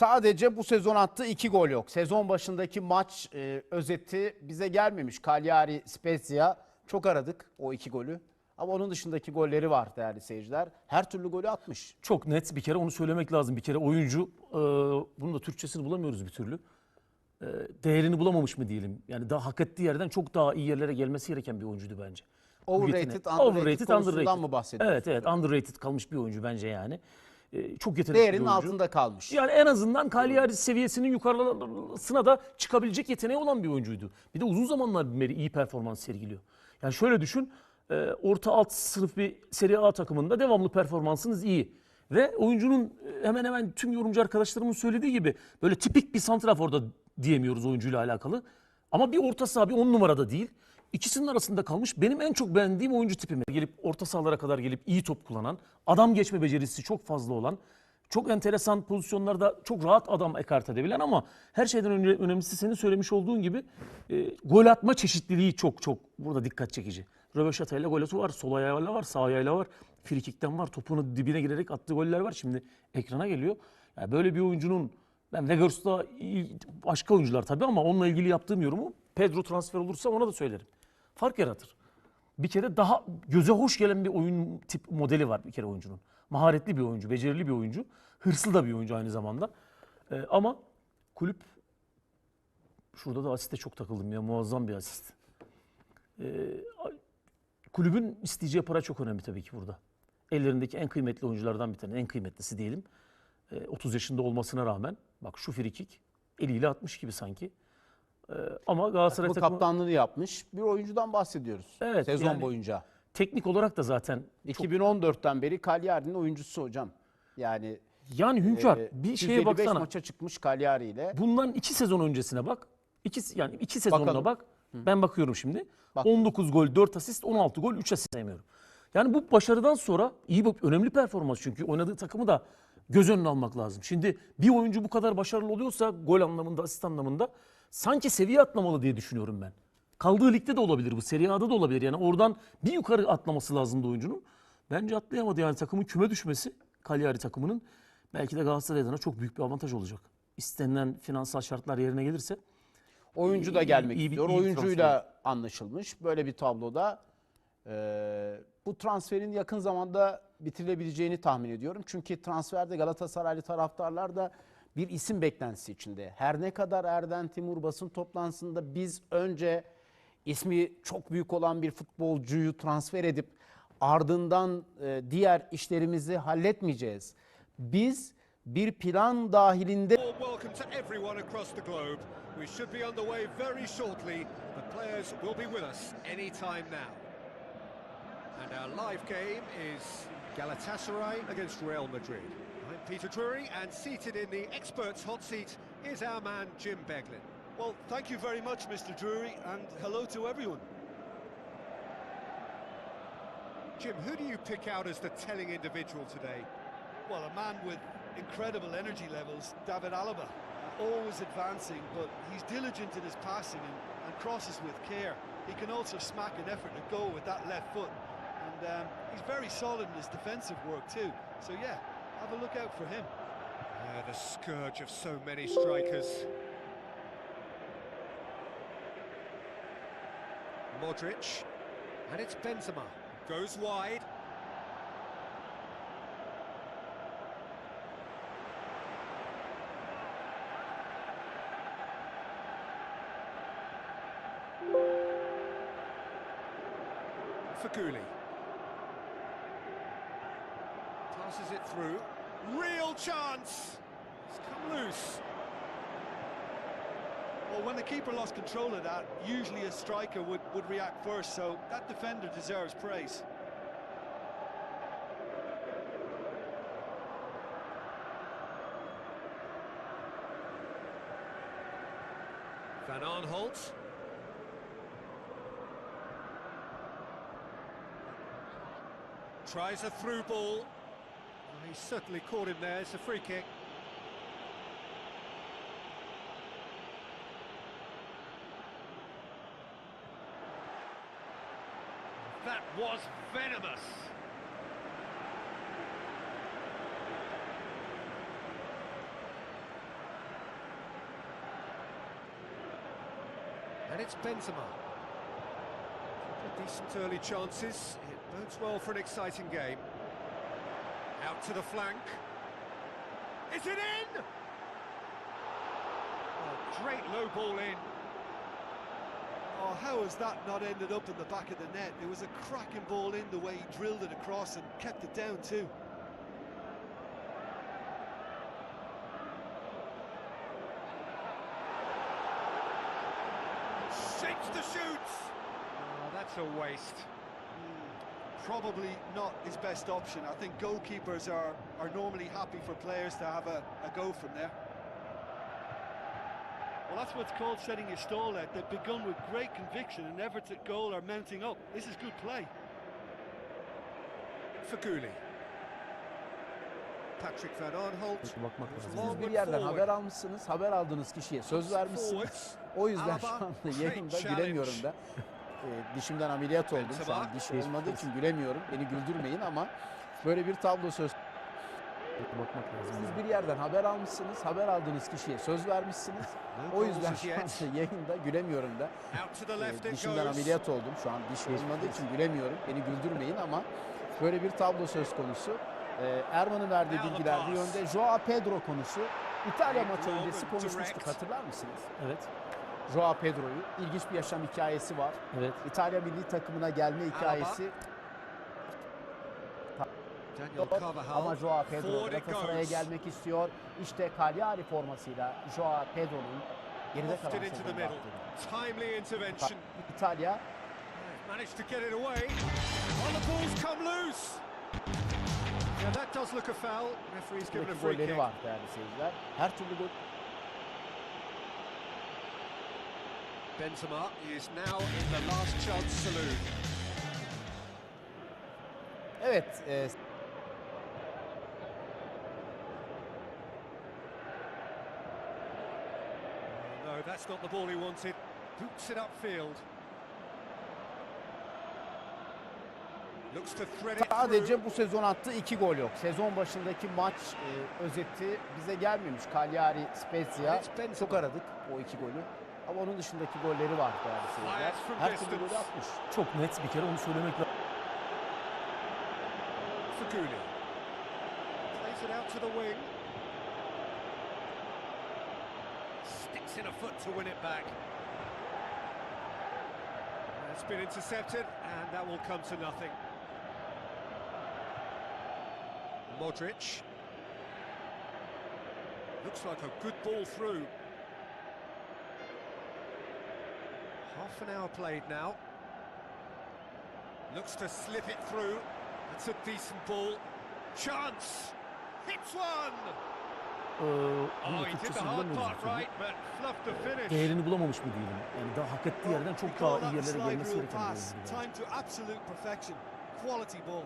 Sadece bu sezon attığı iki gol yok. Sezon başındaki maç e, özeti bize gelmemiş. Cagliari, Spezia çok aradık o iki golü. Ama onun dışındaki golleri var değerli seyirciler. Her türlü golü atmış. Çok net bir kere onu söylemek lazım. Bir kere oyuncu, e, bunun da Türkçesini bulamıyoruz bir türlü. E, değerini bulamamış mı diyelim. Yani daha hak ettiği yerden çok daha iyi yerlere gelmesi gereken bir oyuncuydu bence. Overrated, Yetenek- underrated konusundan mı bahsediyorsun? Evet evet underrated kalmış bir oyuncu bence yani. E, çok yetenekli Değerinin bir oyuncu. altında kalmış. Yani en azından Cagliari seviyesinin yukarısına da çıkabilecek yeteneği olan bir oyuncuydu. Bir de uzun zamanlar beri iyi performans sergiliyor. Yani şöyle düşün, e, orta alt sınıf bir Serie A takımında devamlı performansınız iyi. Ve oyuncunun e, hemen hemen tüm yorumcu arkadaşlarımın söylediği gibi böyle tipik bir santraforda diyemiyoruz oyuncuyla alakalı. Ama bir orta saha bir on numarada değil. İkisinin arasında kalmış benim en çok beğendiğim oyuncu tipimi. Gelip orta sahalara kadar gelip iyi top kullanan, adam geçme becerisi çok fazla olan, çok enteresan pozisyonlarda çok rahat adam ekart edebilen ama her şeyden önemlisi senin söylemiş olduğun gibi e, gol atma çeşitliliği çok çok burada dikkat çekici. Röveşata ile gol var, sol ayağıyla var, sağ ayağıyla var, frikikten var, topunu dibine girerek attığı goller var. Şimdi ekrana geliyor. Yani böyle bir oyuncunun ben iyi- başka oyuncular tabii ama onunla ilgili yaptığım yorumu Pedro transfer olursa ona da söylerim. Fark yaratır. Bir kere daha göze hoş gelen bir oyun tip modeli var bir kere oyuncunun. Maharetli bir oyuncu, becerili bir oyuncu, hırslı da bir oyuncu aynı zamanda. Ee, ama kulüp şurada da asiste çok takıldım ya muazzam bir asist. Ee, kulübün isteyeceği para çok önemli tabii ki burada. Ellerindeki en kıymetli oyunculardan bir tane, en kıymetlisi diyelim. Ee, 30 yaşında olmasına rağmen bak şu frikik eliyle atmış gibi sanki. Ee, ama Galatasaray takımı kaptanlığını yapmış bir oyuncudan bahsediyoruz. Evet, Sezon yani- boyunca. teknik olarak da zaten çok 2014'ten beri Cagliari'nin oyuncusu hocam. Yani yani hünkâr e, bir şeye 255 baksana. maça çıkmış Cagliari ile. Bundan iki sezon öncesine bak. İki, yani iki sezonuna Bakalım. bak. Ben bakıyorum şimdi. Bak. 19 gol, 4 asist, 16 gol, 3 asist saymıyorum. Yani bu başarıdan sonra iyi bir önemli performans çünkü oynadığı takımı da göz önüne almak lazım. Şimdi bir oyuncu bu kadar başarılı oluyorsa gol anlamında, asist anlamında sanki seviye atlamalı diye düşünüyorum ben. Kaldığı ligde de olabilir bu. Serie A'da da olabilir. Yani oradan bir yukarı atlaması lazımdı oyuncunun. Bence atlayamadı yani takımın küme düşmesi Cagliari takımının belki de Galatasaray adına çok büyük bir avantaj olacak. İstenilen finansal şartlar yerine gelirse Oyuncu da gelmek iyi istiyor. iyi Oyuncuyla anlaşılmış. Böyle bir tabloda e, bu transferin yakın zamanda bitirilebileceğini tahmin ediyorum. Çünkü transferde Galatasaraylı taraftarlar da bir isim beklentisi içinde. Her ne kadar Erden Timur basın toplantısında biz önce ismi çok büyük olan bir futbolcuyu transfer edip ardından e, diğer işlerimizi halletmeyeceğiz. Biz bir plan dahilinde Galatasaray against Real Madrid. Peter Drury, and seated in the experts' hot seat is our man Jim Beglin. Well, thank you very much, Mr. Drury, and hello to everyone. Jim, who do you pick out as the telling individual today? Well, a man with incredible energy levels, David Alaba. Always advancing, but he's diligent in his passing and, and crosses with care. He can also smack an effort to goal with that left foot. And um, he's very solid in his defensive work too. So yeah, have a look out for him. Uh, the scourge of so many strikers. Modric, and it's Benzema. Goes wide. Faguli. Passes it through. Real chance! It's come loose. Well, when the keeper lost control of that, usually a striker would, would react first, so that defender deserves praise. Van Arnholt. Tries a through ball. He certainly caught him there. It's a free kick. That was venomous. And it's Benzema. Decent early chances. It bodes well for an exciting game. Out to the flank. Is it in? Oh, great low ball in. Oh, how has that not ended up in the back of the net? It was a cracking ball in the way he drilled it across and kept it down too. Shapes the shoots. Oh, that's a waste. Probably not his best option. I think goalkeepers are, are normally happy for players to have a, a go from there. Well, that's what's called setting your stall out. They've begun with great conviction and efforts at goal are mounting up. This is good play. Faguli. Patrick Van Aanholt. Bakmak lazım. Siz Long bir one yerden forward. haber almışsınız, haber aldığınız kişiye söz vermişsiniz. Forwards. O yüzden Alaba, şu anda great yayında challenge. gülemiyorum da. Ee, dişimden ameliyat oldum. Şu an diş olmadığı için gülemiyorum. Beni güldürmeyin ama böyle bir tablo söz. Bakmak lazım. Siz bir yerden haber almışsınız, haber aldığınız kişiye söz vermişsiniz. O yüzden şu anda yayında gülemiyorum da. İt dişimden ameliyat oldum. Şu an diş olmadığı için gülemiyorum. Beni güldürmeyin ama böyle bir tablo söz konusu. Ee, Erman'ın verdiği bilgiler bir pass. yönde. Joao Pedro konusu. İtalya maçı öncesi konuşmuştuk hatırlar mısınız? Evet. Joao Pedro'yu. İlginç bir yaşam hikayesi var. Evet. İtalya milli takımına gelme hikayesi. Ama Joao Pedro Galatasaray'a gelmek istiyor. İşte Cagliari formasıyla Joao Pedro'nun geride kalan intervention. İtalya Managed to get it away. Oh, the ball's come loose. Yeah, that does look a foul. Referee's given a free kick. var değerli seyirciler. Her türlü gol Benzema is now in the last chance saloon. Evet, e, No, that's not the ball he wanted. Boots it upfield. Sadece bu sezon attığı iki gol yok. Sezon başındaki maç e, özeti bize gelmemiş. Cagliari, Spezia. Çok aradık o iki golü. Ama onun dışındaki golleri var değerli seyirciler. Her türlü golü atmış. Çok net bir kere onu söylemek lazım. Faguli. Plays it out to the wing. Sticks in a foot to win it back. It's been intercepted, and that will come to nothing. Modric. Looks like a good ball through. Half an hour played now. Looks to slip it through. That's a decent ball. Chance! Hits one! Ee, Oh, he did the hard part right, but fluffed the finish. Değerini bulamamış mı diyelim. Yani daha hak ettiği oh, yerden We çok daha iyi the yerlere gelmesi gereken bir. Time to absolute perfection. Quality ball.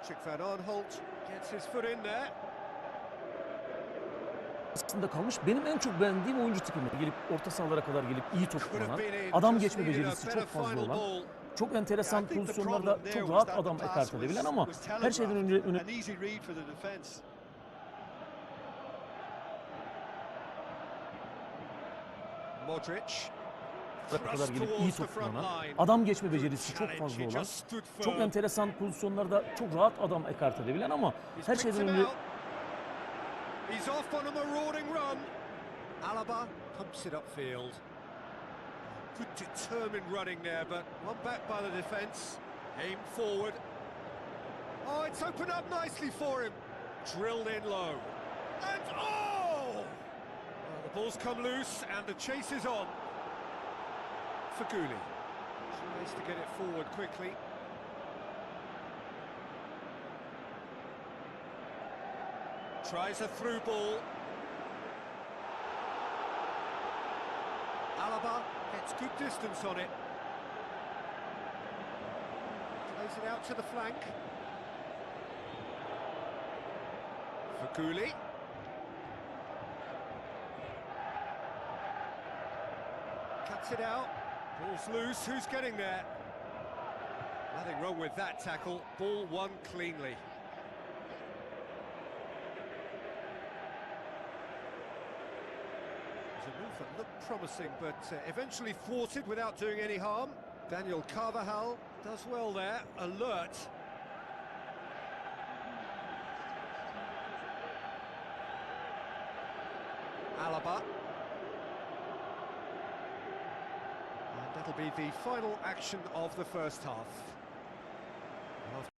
Patrick Van Aanholt gets his foot in there. Aslında kalmış. Benim en çok beğendiğim oyuncu tipi. Gelip orta sahalara kadar gelip iyi top kullanan, adam geçme becerisi çok fazla olan, çok enteresan pozisyonlarda çok rahat adam ekart edebilen ama her şeyden önce telegraphed. öne An easy read for the defence. Modric. Kadar gelip iyi towards the top front kullanan, line. adam geçme becerisi çok fazla olan, çok enteresan pozisyonlarda çok rahat adam ekart edebilen ama her şeyden önce. He's off on a marauding run. Alaba pumps it upfield. Good determined running there, but one back by the defence. Aim forward. Oh, it's opened up nicely for him. Drilled in low. And oh! Well, the ball's come loose and the chase is on. Faguli tries to get it forward quickly. Tries a through ball. Alaba gets good distance on it. Plays it out to the flank. Faguli. Cuts it out. Ball's loose, who's getting there? Nothing wrong with that tackle, ball won cleanly. It was a move that looked promising, but uh, eventually thwarted without doing any harm. Daniel Carvajal does well there, alert. Alaba That'll be the final action of the first half.